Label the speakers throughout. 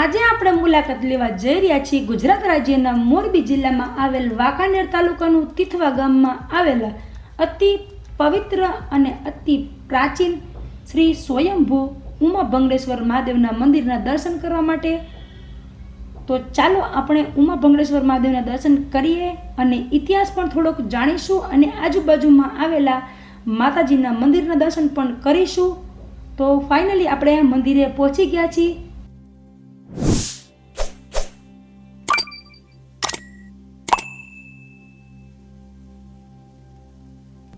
Speaker 1: આજે આપણે મુલાકાત લેવા જઈ રહ્યા છીએ ગુજરાત રાજ્યના મોરબી જિલ્લામાં આવેલ વાંકાનેર તાલુકાનું તિથવા ગામમાં આવેલા અતિ પવિત્ર અને અતિ પ્રાચીન શ્રી સ્વયંભૂ ઉમા ભંગડેશ્વર મહાદેવના મંદિરના દર્શન કરવા માટે. તો ચાલો આપણે ઉમા ભંગડેશ્વર મહાદેવના દર્શન કરીએ અને ઇતિહાસ પણ થોડોક જાણીશું અને આજુબાજુમાં આવેલા માતાજીના મંદિરના દર્શન પણ કરીશું. તો ફાઇનલી આપણે મંદિરે પહોંચી ગયા છીએ.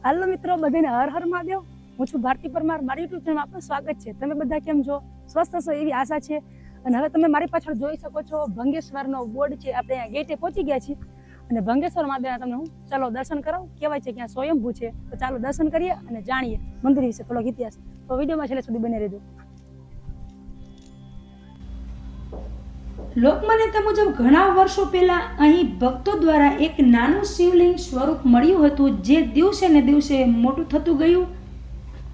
Speaker 1: હાલો મિત્રો, બધાને હર હર મહાદેવ. હું છું ભારતી પરમાર. મારી યુટ્યુબ ચેનલમાં આપનું સ્વાગત છે. તમે બધા કેમ છો? સ્વસ્થ છો એવી આશા છે. અને હવે તમે મારી પાછળ જોઈ શકો છો, ભંગેશ્વરનો બોર્ડ છે. આપણે અહીંયા ગેટે પહોંચી ગયા છીએ. અને ભંગેશ્વર મહાદેવના તમને હું ચાલો દર્શન કરાવું. કહેવાય છે કે ત્યાં સ્વયંભૂ છે. તો ચાલો દર્શન કરીએ અને જાણીએ મંદિર વિશે થોડોક ઇતિહાસ. તો વિડીયોમાં છેલ્લે સુધી બને રહેજો. લોકમાન્યતા મુજબ ઘણા વર્ષો પહેલા અહીં ભક્તો દ્વારા એક નાનું શિવલિંગ સ્વરૂપ મળ્યું હતું, જે દિવસે ને દિવસે મોટું થતું ગયું.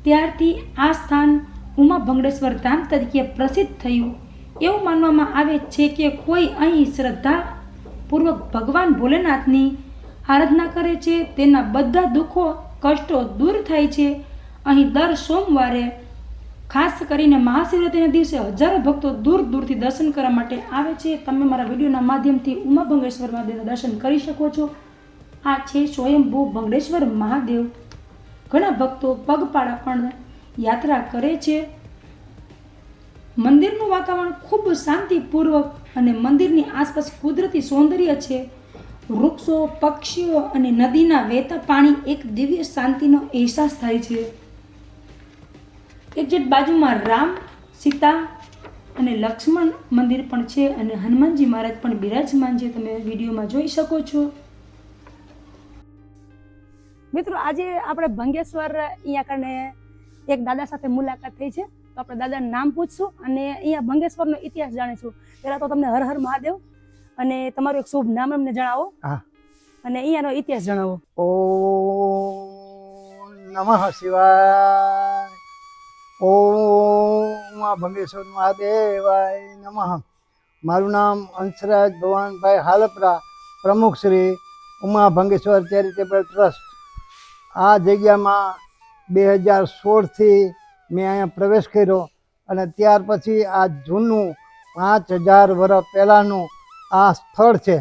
Speaker 1: ત્યારથી આ સ્થાન ઉમા ભંગડેશ્વર ધામ તરીકે પ્રસિદ્ધ થયું. એવું માનવામાં આવે છે કે કોઈ અહીં શ્રદ્ધાપૂર્વક ભગવાન ભોલેનાથની આરાધના કરે છે, તેના બધા દુઃખો, કષ્ટો દૂર થાય છે. અહીં દર સોમવારે ખાસ કરીને મહાશિવરાત્રિના દિવસે હજારો ભક્તો દૂર દૂરથી દર્શન કરવા માટે આવે છે. તમે મારા વિડીયોના માધ્યમથી ઉમા ભંગેશ્વર મહાદેવના દર્શન કરી શકો છો. આ છે સ્વયંભૂ ભંગેશ્વર મહાદેવ. ઘણા ભક્તો પગપાળા પણ યાત્રા કરે છે. મંદિરનું વાતાવરણ ખૂબ શાંતિપૂર્વક અને મંદિરની આસપાસ કુદરતી સૌંદર્ય છે. વૃક્ષો, પક્ષીઓ અને નદીના વહેતા પાણી એક દિવ્ય શાંતિનો અહેસાસ થાય છે. એક્ઝેક્ટ બાજુમાં રામ સીતા અને લક્ષ્મણ મંદિર પણ છે અને હનુમાનજી મહારાજ પણ બિરાજમાન છે. તમે વિડીયોમાં જોઈ શકો છો. મિત્રો આજે આપણે ભંગેશ્વર અહીંયા કને એક દાદા સાથે મુલાકાત થઈ છે. તો આપણે દાદાનું નામ પૂછશું અને અહીંયા ભંગેશ્વરનો ઇતિહાસ જાણીશું. પહેલાં તો તમને હર હર મહાદેવ અને તમારું એક શુભ નામ અમને જણાવો.
Speaker 2: હા.
Speaker 1: અને અહીંયાનો ઇતિહાસ જણાવો.
Speaker 2: ઓ નમઃ શિવાય. ઓમ આ ભંગેશ્વર મહાદેવાય નમઃ. મારું નામ અંશરાજ ભવાનભાઈ હાલપરા, પ્રમુખ શ્રી ઉમા ભંગેશ્વર ચેરિટેબલ ટ્રસ્ટ. આ જગ્યામાં બે હજાર સોળથી મેં અહીંયા પ્રવેશ કર્યો અને ત્યાર પછી આ જૂનું પાંચ હજાર વર્ષ પહેલાંનું આ સ્થળ છે,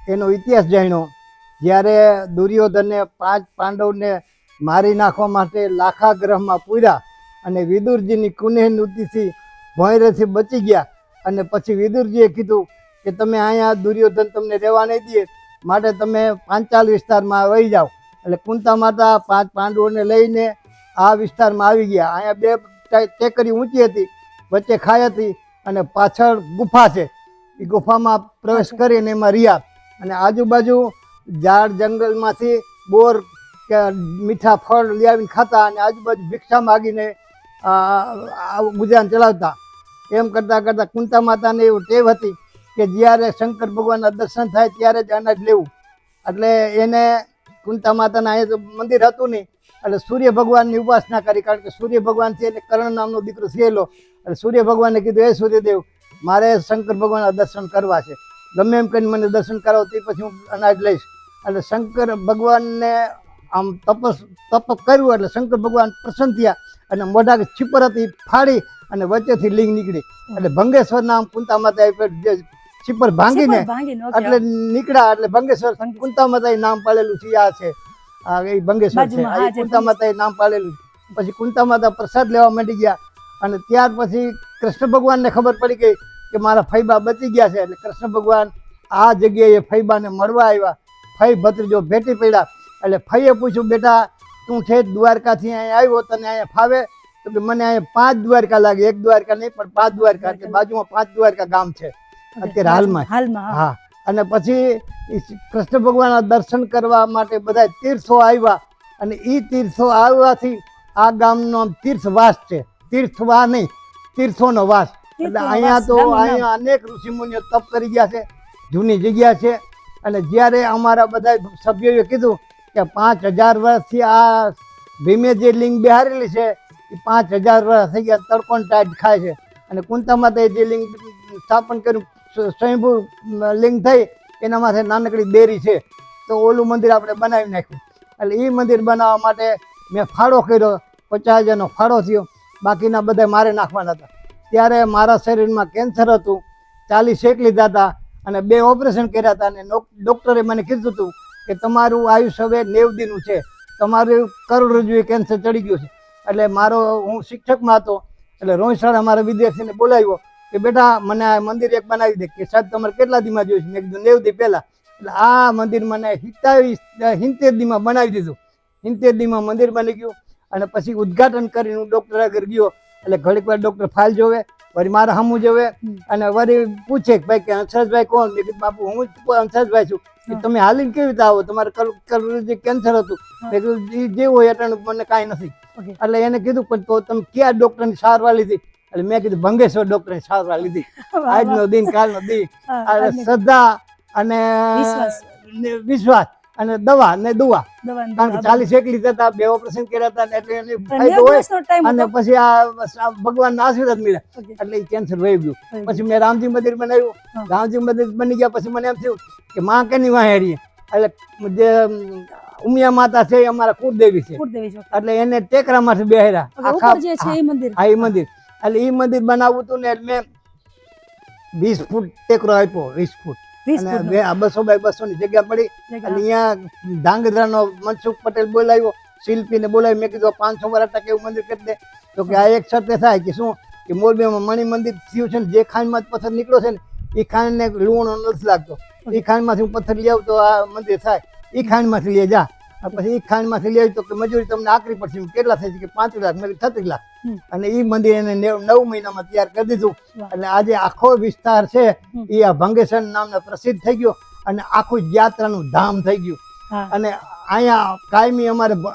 Speaker 2: એનો ઇતિહાસ જાણ્યો. જ્યારે દુર્યોધને પાંચ પાંડવને મારી નાખવા માટે લાખાગ્રહમાં પૂર્યા અને વિદુરજીની કુનેહ નૃતિથી ભોંયરેથી બચી ગયા. અને પછી વિદુરજીએ કીધું કે તમે અહીંયા દુર્યોધન તમને રહેવા નહીં દે માટે તમે પાંચાલ વિસ્તારમાં વહી જાઓ. એટલે કુંતા માતા પાંચ પાંડવોને લઈને આ વિસ્તારમાં આવી ગયા. અહીંયા બે ટેકરી ઊંચી હતી વચ્ચે ખાઈ હતી અને પાછળ ગુફા છે. એ ગુફામાં પ્રવેશ કરીને એમાં રહ્યા. અને આજુબાજુ ઝાડ જંગલમાંથી બોર કે મીઠા ફળ લઈ આવીને ખાતા અને આજુબાજુ ભિક્ષા માગીને ગુજરાન ચલાવતા. એમ કરતાં કરતાં કુંતા માતાને એવું ટેવ હતી કે જ્યારે શંકર ભગવાનના દર્શન થાય ત્યારે જ અનાજ લેવું. એટલે એને કુંતા માતાના અહીંયા તો મંદિર હતું નહીં. એટલે સૂર્ય ભગવાનની ઉપાસના કરી કારણ કે સૂર્ય ભગવાન છે એટલે કર્ણ નામનો દીકરો થયેલો એટલે સૂર્ય ભગવાને કીધું એ સૂર્યદેવ, મારે શંકર ભગવાનના દર્શન કરવા છે. ગમે એમ કરીને મને દર્શન કરાવો, તે પછી હું અનાજ લઈશ. એટલે શંકર ભગવાનને આમ તપસ તપ કર્યું એટલે શંકર ભગવાન પ્રસન્ન થયા અને મોઢા છીપર હતી ફાડી અને વચ્ચેથી લિંગ નીકળી. એટલે ભંગેશ્વર નામ કુંતા માતા જે છીપર ભાંગીને એટલે નીકળ્યા એટલે ભંગેશ્વર. કુંતા માતા નામ પાડેલું છે આ છે. આ એ ભંગેશ્વર છે. આ એ કુંતા માતા નામ પાડેલું પછી કુંતા માતા પ્રસાદ લેવા માંડી ગયા અને ત્યાર પછી કૃષ્ણ ભગવાનને ખબર પડી ગઈ કે મારા ફૈબા બચી ગયા છે. એટલે કૃષ્ણ ભગવાન આ જગ્યાએ ફૈબાને મળવા આવ્યા. ફઈ ભત્રીજો ભેટી પડ્યા. એટલે ફઈએ પૂછ્યું બેટા તું છે દ્વારકાથી અહીંયા આવ્યો તને અહીંયા ફાવે? તો કે મને અહીંયા પાંચ દ્વારકા લાગે એક દ્વારકા નહીં પણ પાંચ દ્વારકા કે બાજુમાં પાંચ દ્વારકા ગામ છે અત્યારે હાલમાં
Speaker 1: હાલમાં હા.
Speaker 2: અને પછી કૃષ્ણ ભગવાનના દર્શન કરવા માટે બધા તીર્થો આવ્યા. અને એ તીર્થો આવવાથી આ ગામનો આમ તીર્થવાસ છે. તીર્થવા નહીં તીર્થોનો વાસ. એટલે અહીંયા તો અહીંયા અનેક ઋષિમુનિઓ તપ કરી ગયા છે જૂની જગ્યા છે. અને જ્યારે અમારા બધા સભ્યોએ કીધું કે પાંચ હજાર વર્ષથી આ ભીમે જે લિંગ બિહારેલી છે, એ પાંચ હજાર વર્ષ થઈ ગયા, તડકોન ટાઈટ ખાય છે. અને કુંતા માતાએ જે લિંગ સ્થાપન કર્યું સ્વયંભૂ લિંગ થઈ, એના માથે નાનકડી દેરી છે. તો ઓલું મંદિર આપણે બનાવી નાખ્યું. એટલે એ મંદિર બનાવવા માટે મેં ફાળો કર્યો, પચાસ હજારનો ફાળો થયો. બાકીના બધા મારે નાખવાના હતા. ત્યારે મારા શરીરમાં કેન્સર હતું. ચાલીસ શેક લીધા હતા અને બે ઓપરેશન કર્યા હતા અને ડૉક્ટરે મને કીધું હતું કે તમારું આયુષ્ય હવે નેવ દીનું છે. તમારું કરોડરજ્જુ કેન્સર ચડી ગયું છે. એટલે મારો, હું શિક્ષકમાં હતો, એટલે રોહિત શાળા મારા વિદ્યાર્થીને બોલાવ્યો કે બેટા, મને આ મંદિર એક બનાવી દે કે સાહેબ તમારે કેટલા દીમાં જોયું છે? મેં કીધું, નેવ દી પહેલાં. એટલે આ મંદિર મને સિત્તાવીસ સિત્તેર દીમાં બનાવી દીધું. સિત્તેર દીમાં મંદિર બની ગયું. અને પછી ઉદ્ઘાટન કરીને હું ડૉક્ટર આગળ ગયો. એટલે ઘડીક વાર ડૉક્ટર ફાઇલ જોવે. વળી મારા હમું જોવે અને વળી પૂછે કે ભાઈ કે હંસરાજભાઈ કોણ? મેં કીધું બાપુ હું જ હંસરાજભાઈ છું. કે તમે હાલીને કેવી રીતે આવો? તમારે કરોડરજ્જુ કેન્સર હતું મેં કીધું "ઈ જે હોય એટલે મને કાંઈ નથી. એટલે એને કીધું પણ તો તમે કયા ડૉક્ટરની સારવાર લીધી? એટલે મેં કીધું ભંગેશ્વર ડૉક્ટરની સારવાર લીધી. આજનો દિન કાલનો દિન. શ્રદ્ધા અને
Speaker 1: વિશ્વાસ.
Speaker 2: ને અને દવા ને દુવા. કારણ કે ચાલીસ એક લીધા હતા બે ઓપરેશન કર્યા હતા એટલે એની ફાયદો હોય. અને પછી આ ભગવાનના આશીર્વાદ મળ્યા. એટલે એ કેન્સર વહી ગયું. પછી મેં રામજી મંદિર બનાવ્યું. રામજી મંદિર બની ગયા પછી મને એમ થયું કે માં કેની વાંહે રહીએ એટલે જે ઉમિયા માતા છે એ અમારા કુળદેવી છે. એટલે એને ટેકરામાંથી માંથી
Speaker 1: બેહરા
Speaker 2: આખા હા એ મંદિર. એટલે એ મંદિર બનાવવું હતું ને એટલે મેં વીસ ફૂટ ટેકરો આપ્યો વીસ ફૂટ. અને બસો બાય બસો ની જગ્યા પડી. એટલે અહીંયા મનસુખ પટેલ બોલાવ્યો શિલ્પીને બોલાવી મેં કીધું પાંચસો વર્ષ ટકા એવું મંદિર કરી દે. તો કે આ એક શરતે થાય કે શું? કે મોરબીમાં મણિ મંદિર થયું છે ને જે ખાંડમાં પથ્થર નીકળ્યો છે ને એ ખાંડને લુણો નથી લાગતો. એ ખાંડમાંથી હું પથ્થર લઈ આવું તો આ મંદિર થાય. એ ખાંડમાંથી લઈ જા. પછી એ ખાંડમાંથી લઈ આવી તો કે મજૂરી તમને આકરી પડશે. કેટલા થાય છે કે પાંચ લાખ મેં છત્રીસ લાખ. અને એ મંદિર એને નવ મહિનામાં તૈયાર કરી દીધું. એટલે આજે આખો વિસ્તાર છે એ આ નામને પ્રસિદ્ધ થઈ ગયો અને આખું યાત્રાનું ધામ થઈ ગયું. અને અહીંયા કાયમી અમારે ભ-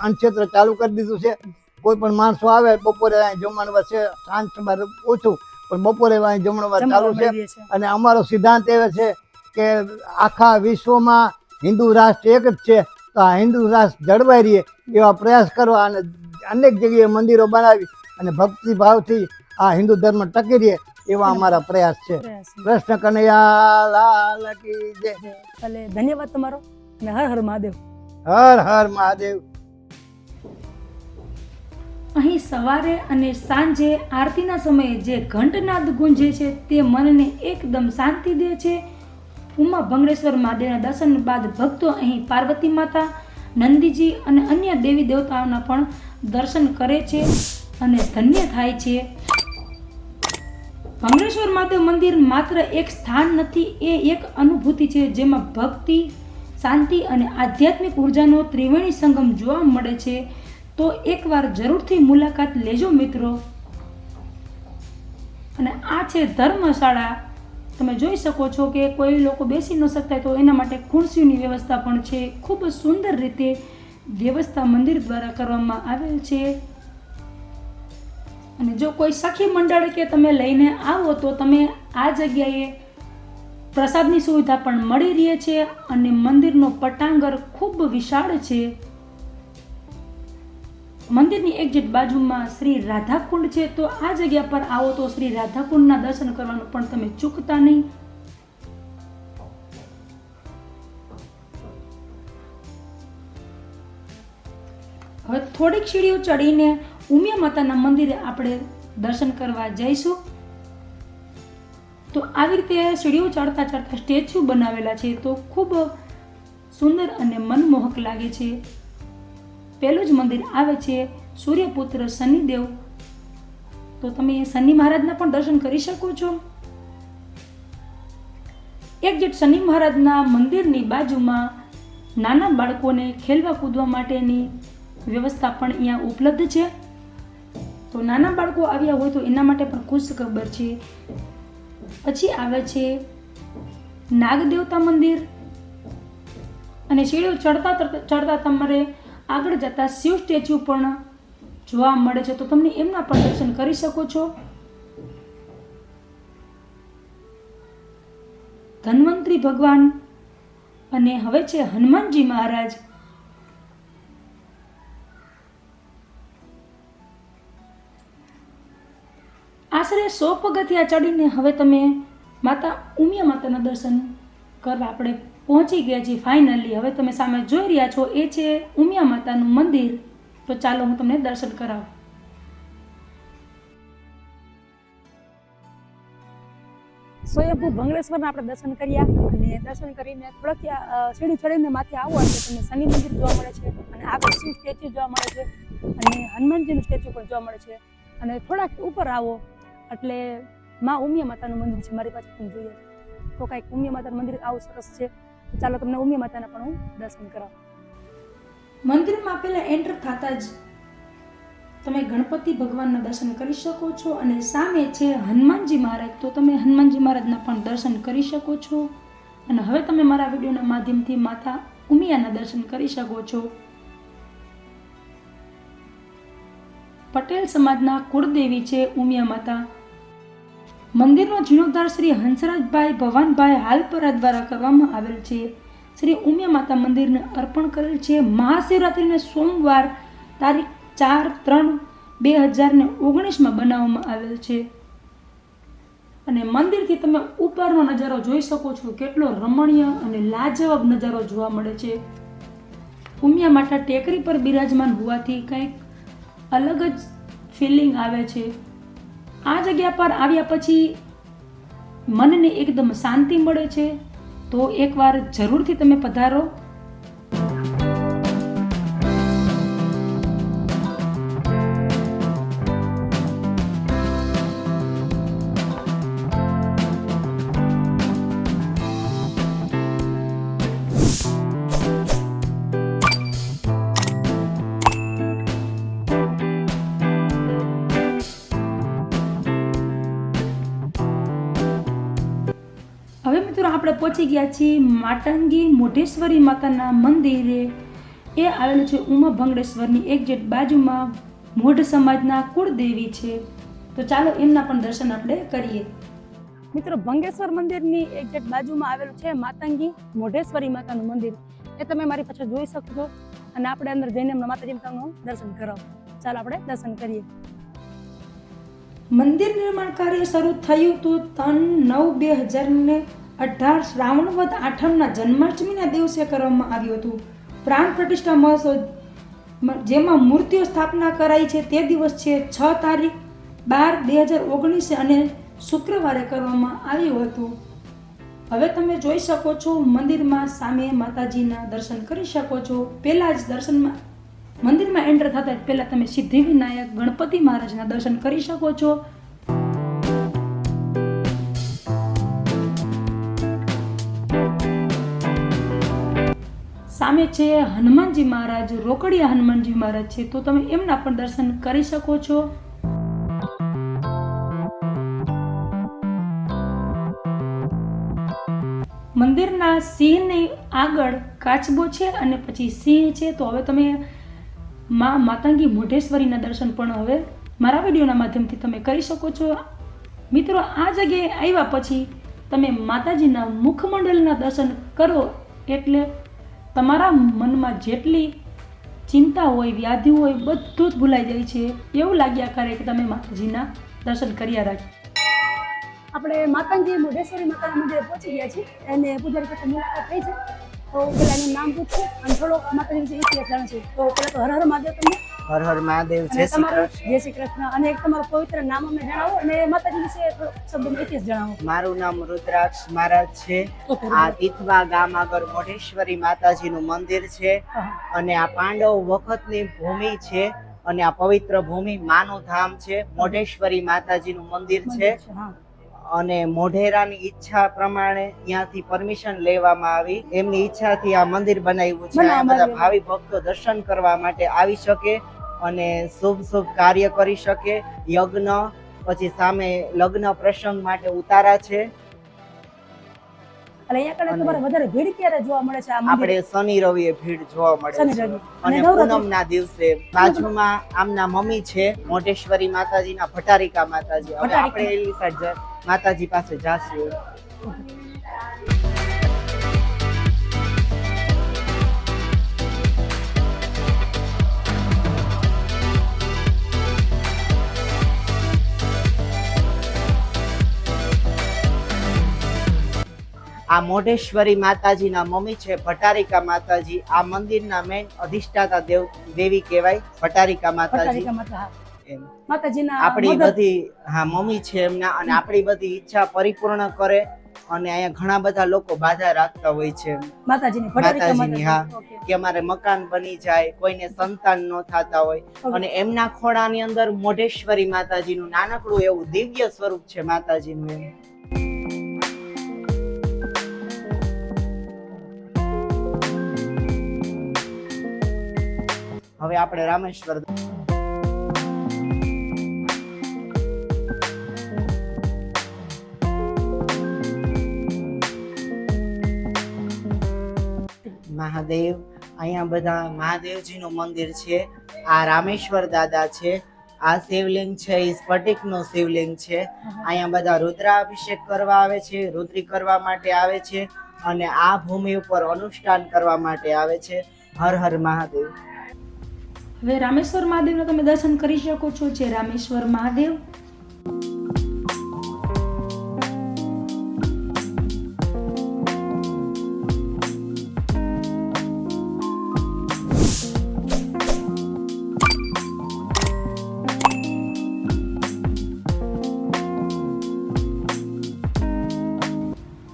Speaker 2: ચાલુ કરી દીધું છે. કોઈ પણ માણસો આવે બપોરે જમવાનું વાર છે સાંજ સવારે ઓછું પણ બપોરે જમણવાર ચાલુ છે.
Speaker 1: છે.
Speaker 2: અને અમારો સિદ્ધાંત એવો છે કે આખા વિશ્વમાં હિન્દુ રાષ્ટ્ર એક જ છે. તો આ હિન્દુ રાષ્ટ્ર જળવાઈ રહીએ એવા પ્રયાસ કરવા અને અનેક જગ્યાએ મંદિરો બનાવી અને ભક્તિભાવથી આ હિન્દુ ધર્મ ટકી રહે એવા અમારા પ્રયાસ છે. કૃષ્ણ કનૈયા લાલ કી જય.
Speaker 1: ભલે ધન્યવાદ તમારો. અને હર હર મહાદેવ.
Speaker 2: હર હર મહાદેવ.
Speaker 1: અહીં સવારે અને સાંજે આરતીના સમયે જે ઘંટનાદ ગુંજે છે તે મનને એકદમ શાંતિ દે છે. ઉમા ભંગરેશ્વર મહાદેવના દર્શન બાદ ભક્તો અહીં પાર્વતી માતા નંદીજી અને અન્ય દેવી દેવતાઓના પણ દર્શન કરે છે. અને ધન્ય થાય છે. ભંગળેશ્વર મહાદેવ મંદિર માત્ર એક સ્થાન નથી, એ એક અનુભૂતિ છે જેમાં ભક્તિ, શાંતિ અને આધ્યાત્મિક ઉર્જાનો ત્રિવેણી સંગમ જોવા મળે છે. તો એકવાર જરૂરથી મુલાકાત લેજો મિત્રો. અને આ છે ધર્મશાળા. તમે જોઈ શકો છો કે કોઈ લોકો બેસી ન શકતા તો એના માટે ખુરશીઓની વ્યવસ્થા પણ છે. ખૂબ સુંદર રીતે વ્યવસ્થા મંદિર દ્વારા કરવામાં આવેલ છે. અને જો કોઈ સખી મંડળ કે તમે લઈને આવો તો તમે આ જગ્યાએ પ્રસાદની સુવિધા પણ મળી રહે છે અને મંદિરનો પટાંગર ખૂબ વિશાળ છે. મંદિરની એક્ઝેક્ટ બાજુમાં શ્રી રાધાકુંડ છે. તો આ જગ્યા પર આવો તો શ્રી રાધાકુંડના દર્શન કરવાનું પણ તમે ચૂકતા નહીં. હવે થોડીક સીડીઓ ચડીને ઉમિયા માતાના મંદિરે આપણે દર્શન કરવા જઈશું. તો આવી રીતે સીડીઓ ચડતા ચડતા સ્ટેચ્યુ બનાવેલા છે તો ખૂબ સુંદર અને મનમોહક લાગે છે. પહેલું જ મંદિર આવે છે સૂર્યપુત્ર શનિદેવ. તો તમે શનિ મહારાજના પણ દર્શન કરી શકો છો. એક જેટ શનિ મહારાજના મંદિરની બાજુમાં નાના બાળકોને ખેલવા કૂદવા માટેની વ્યવસ્થા પણ અહીંયા ઉપલબ્ધ છે. તો નાના બાળકો આવ્યા હોય તો એના માટે પણ ખુશ ખબર છે. પછી આવે છે નાગદેવતા મંદિર. અને સીડીઓ ચડતા ચડતા તમારે આગળ જતા શિવ સ્ટેચ્યુ પણ જોવા મળે છે. તો તમને એમના પણ દર્શન કરી શકો છો. ધન્વંતરી ભગવાન અને હવે છે હનુમાનજી મહારાજ. આશરે સો પગથિયા ચડીને હવે તમે માતા, ઉમિયા માતાના દર્શન કરવા આપણે પહોંચી ગયા છીએ ફાઇનલી હવે તમે સામે જોઈ રહ્યા છો, એ છે ઉમિયા માતાનું મંદિર. તો ચાલો હું તમને દર્શન કરાવું.
Speaker 3: સ્વયંભૂ ભંગળેશ્વરના આપણે દર્શન કર્યા અને દર્શન કરીને થોડાક સીડી ચડીને માથે આવો એટલે તમને શનિ મંદિર જોવા મળે છે અને આગળ સ્ટેચ્યુ જોવા મળે છે અને હનુમાનજીનું સ્ટેચ્યુ પણ જોવા મળે છે. અને થોડાક ઉપર આવો. એટલે માં ઉમિયા માતાનું મંદિર છે, મારી પાસે પણ જોઈએ. તો કાંઈક ઉમિયા માતાનું મંદિર આવું સરસ છે. ચાલો તમને ઉમિયા માતાના પણ હું દર્શન કરાવું.
Speaker 1: મંદિરમાં પહેલા એન્ટર થતા જ તમે ગણપતિ ભગવાનના દર્શન કરી શકો છો અને સામે છે હનુમાનજી મહારાજ. તો તમે હનુમાનજી મહારાજના પણ દર્શન કરી શકો છો. અને હવે તમે મારા વિડીયોના માધ્યમથી માતા ઉમિયાના દર્શન કરી શકો છો. પટેલ સમાજના કુળદેવી છે ઉમિયા માતા. મંદિરનો જીર્ણોદ્ધાર શ્રી હંસરાજભાઈ ભવાનભાઈ હાલપરા દ્વારા કરવામાં આવેલ છે. શ્રી ઉમિયા માતા મંદિરને અર્પણ કરેલ છે. મહાશિવરાત્રિને સોમવાર તારીખ ચાર ત્રણ બે હજારને ઓગણીસમાં બનાવવામાં આવેલ છે. અને મંદિરથી તમે ઉપરનો નજારો જોઈ શકો છો. કેટલો રમણીય અને લાજવાબ નજારો જોવા મળે છે. ઉમિયા માતા ટેકરી પર બિરાજમાન હોવાથી કંઈક અલગ જ ફિલિંગ આવે છે. આ જગ્યા પર આવ્યા પછી મનને એકદમ શાંતિ મળે છે. તો એકવાર જરૂરથી તમે પધારો. પહોંચી ગયા છીએ માટંગી મોઢેશ્વરી માતાના મંદિરે. એ આવેલું છે ઉમા ભંગડેશ્વરની એક્ઝેક્ટ બાજુમાં મોઢ સમાજના કુળદેવી છે. તો ચાલો એમના પણ દર્શન આપણે કરીએ.
Speaker 3: મિત્રો, ભંગેશ્વર મંદિરની એક્ઝેક્ટ બાજુમાં આવેલું છે માતંગી મોઢેશ્વરી માતાનું મંદિર. એ તમે મારી પાછળ જોઈ શકશો અને આપણે અંદર જઈને માતાજી તમને દર્શન કરાવો. ચાલો આપણે દર્શન કરીએ.
Speaker 1: મંદિર નિર્માણ કાર્ય શરૂ થયું હતું ત્રણ નવ બે હજાર ને અઢાર શ્રાવણ વદ આઠમના જન્માષ્ટમીના દિવસે કરવામાં આવ્યું હતું. પ્રાણ પ્રતિષ્ઠા મહોત્સવ જેમાં મૂર્તિઓ સ્થાપના કરાઈ છે તે દિવસ છે છ તારીખ બાર બે હજાર ઓગણીસે અને શુક્રવારે કરવામાં આવ્યું હતું. હવે તમે જોઈ શકો છો મંદિરમાં સામે માતાજીના દર્શન કરી શકો છો. પહેલાં જ દર્શનમાં, મંદિરમાં એન્ટર થતાં જ પહેલાં તમે સિદ્ધિવિનાયક ગણપતિ મહારાજના દર્શન કરી શકો છો. સામે છે હનુમાનજી મહારાજ, રોકડિયા હનુમાનજી મહારાજ છે. તો તમે એમના પણ દર્શન કરી શકો છો. મંદિરના સિંહની આગળ કાચબો છે અને પછી સિંહ છે. તો હવે તમે મા માતાંગી મોઢેશ્વરીના દર્શન પણ હવે મારા વિડીયોના માધ્યમથી તમે કરી શકો છો. મિત્રો, આ જગ્યાએ આવ્યા પછી તમે માતાજીના મુખમંડળના દર્શન કરો એટલે તમારા મનમાં જેટલી ચિંતા હોય, વ્યાધિ હોય, બધું જ ભૂલાઈ જાય છે. એવું લાગ્યા કરે કે તમે માતાજીના દર્શન કર્યા રાખી.
Speaker 3: આપણે માતાજી મુઢેશ્વરી માતાના મંદિરે પહોંચી ગયા છીએ. અને પૂજારી સાથે મુલાકાત થઈ છે. તો પેલાનું નામ પૂછશે અને થોડો માતાજી વિશે ઇતિહાસ જાણીશું તો પેલા તો હર હર મહાદેવ તમને
Speaker 4: હર હર મહાદેવ જય શ્રી કૃષ્ણ.
Speaker 3: જય શ્રી કૃષ્ણ. અને એક તમારું પવિત્ર નામ અમને જણાવો અને માતાજી વિશે શબ્દ ઇતિહાસ જણાવો.
Speaker 4: મારું નામ રુદ્રાક્ષ મહારાજ છે. આ તીથવા ગામ આગળ મોઢેશ્વરી માતાજીનું મંદિર છે. અને આ પાંડવ વખતની ભૂમિ છે. અને આ પવિત્ર ભૂમિ માનું ધામ છે. મોઢેશ્વરી માતાજીનું મંદિર છે. અને મોઢેરાની ઈચ્છા પ્રમાણે ત્યાંથી પરમિશન લેવામાં આવી. એમની ઈચ્છાથી આ મંદિર બનાવ્યું છે. બધા ભાવિ ભક્તો દર્શન કરવા માટે આવી શકે. અને શુભ શુભ કાર્ય કરી શકે. યજ્ઞ પછી સામે લગ્ન પ્રસંગ માટે ઉતારા છે.
Speaker 3: એટલે અહીંયા કને તમારે વધારે ભીડ ક્યારે જોવા મળે છે
Speaker 4: આપણે શનિ રવિએ ભીડ જોવા મળે છે. અને
Speaker 3: અને
Speaker 4: પૂનમ ના દિવસે બાજુમાં આમના મમ્મી છે મોટેશ્વરી માતાજીના ભટારિકા માતાજી. હવે આપણે એની સાઈડ માતાજી પાસે જાશું. આ મોઢેશ્વરી માતાજીના મમ્મી છે ભટારિકા માતાજી. આ મંદિરના મેન અધિષ્ઠાતા દેવ દેવી કહેવાય ભટારિકા માતાજી. આપણી બધી હા મમ્મી છે એમના અને આપણી બધી ઈચ્છા પરિપૂર્ણ કરે અને અહીંયા ઘણા બધા લોકો બાધા રાખતા હોય છે
Speaker 3: માતાજીની
Speaker 4: માતાજીની, હા. કે અમારે મકાન બની જાય કોઈને સંતાન ન થતા હોય. અને એમના ખોળાની અંદર મોઢેશ્વરી માતાજીનું નાનકડું એવું દિવ્ય સ્વરૂપ છે માતાજીનું એમ. હવે આપણે રામેશ્વર મહાદેવ. અહીંયા બધા મહાદેવજીનું મંદિર છે. આ રામેશ્વર દાદા છે. આ શિવલિંગ છે, એ સ્ફટિકનું શિવલિંગ છે. અહીંયા બધા રુદ્રાભિષેક કરવા આવે છે, રુદ્રી કરવા માટે આવે છે અને આ ભૂમિ ઉપર અનુષ્ઠાન કરવા માટે આવે છે. હર હર મહાદેવ.
Speaker 1: હવે રામેશ્વર મહાદેવના તમે દર્શન કરી શકો છો જે રામેશ્વર મહાદેવ.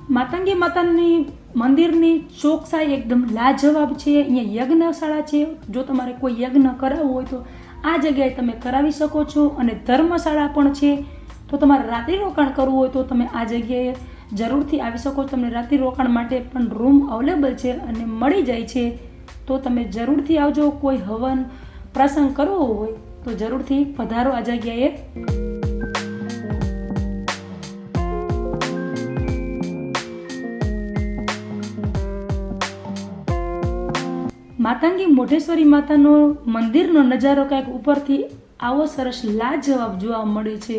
Speaker 1: માતંગી માતાની મંદિરની ચોકસાઈ એકદમ લાજવાબ છે, અહીંયા યજ્ઞશાળા છે. જો તમારે કોઈ યજ્ઞ કરાવવો હોય તો આ જગ્યાએ તમે કરાવી શકો છો અને ધર્મશાળા પણ છે. તો તમારે રાત્રિ રોકાણ કરવું હોય તો તમે આ જગ્યાએ જરૂરથી આવી શકો. તમને રાત્રિ રોકાણ માટે પણ રૂમ અવેલેબલ છે અને મળી જાય છે. તો તમે જરૂરથી આવજો. કોઈ હવન પ્રસંગ કરવો હોય તો જરૂરથી પધારો આ જગ્યાએ. માતાંગી મોઢેશ્વરી માતાનો મંદિરનો નજારો કંઈક ઉપરથી આવો સરસ લાજવાબ જોવા મળે છે.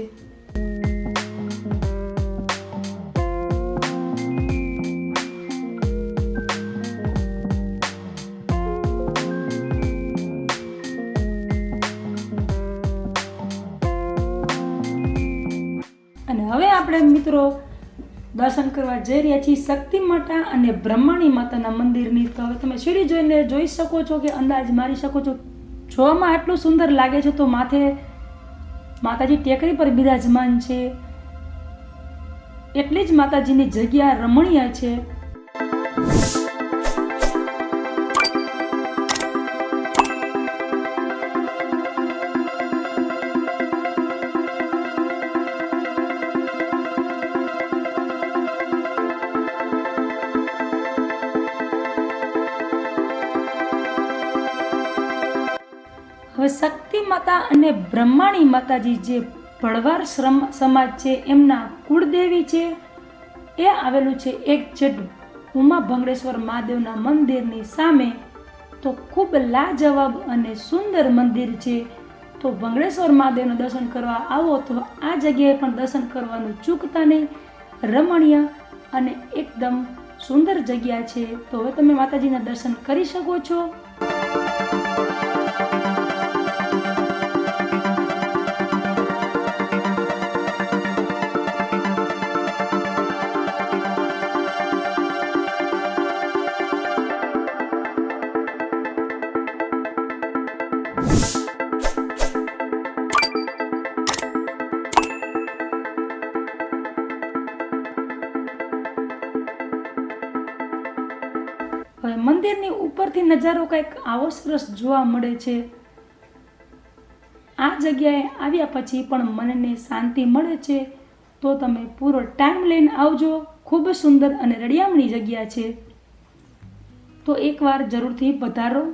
Speaker 1: અને હવે આપણે મિત્રો દર્શન કરવા જઈ રહ્યા છીએ શક્તિ માતા અને બ્રહ્માણી માતાના મંદિરની. તો હવે તમે સીડી જોઈને જોઈ શકો છો કે અંદાજ મારી શકો છો. જોવામાં આટલું સુંદર લાગે છે તો માથે માતાજી ટેકરી પર બિરાજમાન છે. એટલી જ માતાજીની જગ્યા રમણીય છે. હવે શક્તિ માતા અને બ્રહ્માણી માતાજી જે ભળવાર શ્રમ સમાજ છે, એમના કુળદેવી છે, એ આવેલું છે એક જેટ ઉમા ભંગળેશ્વર મહાદેવના મંદિરની સામે. તો ખૂબ લાજવાબ અને સુંદર મંદિર છે. તો ભંગળેશ્વર મહાદેવનું દર્શન કરવા આવો તો આ જગ્યાએ પણ દર્શન કરવાનું ચૂકતા નહીં. રમણીય અને એકદમ સુંદર જગ્યા છે. તો હવે તમે માતાજીના દર્શન કરી શકો છો. નજારો કંઈક આવો સરસ જોવા મળે છે. આ જગ્યાએ આવ્યા પછી પણ મનને શાંતિ મળે છે. તો તમે પૂરો ટાઈમ લઈને આવજો. ખૂબ સુંદર અને રળિયામણી જગ્યા છે. તો એકવાર જરૂરથી પધારો.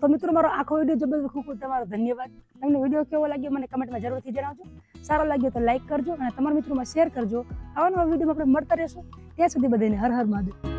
Speaker 3: તો મિત્રો, મારો આખો વીડિયો જબરદસ્ત ખૂબ ખૂબ તમારો ધન્યવાદ. તમને વીડિયો કેવો લાગ્યો મને કમેન્ટમાં જરૂરથી જણાવજો. સારો લાગ્યો તો લાઈક કરજો અને તમારા મિત્રોમાં શેર કરજો. આવા નવા વિડીયોમાં આપણે મળતા રહેશું. ત્યાં સુધી બધાને હર હર મહાદેવ.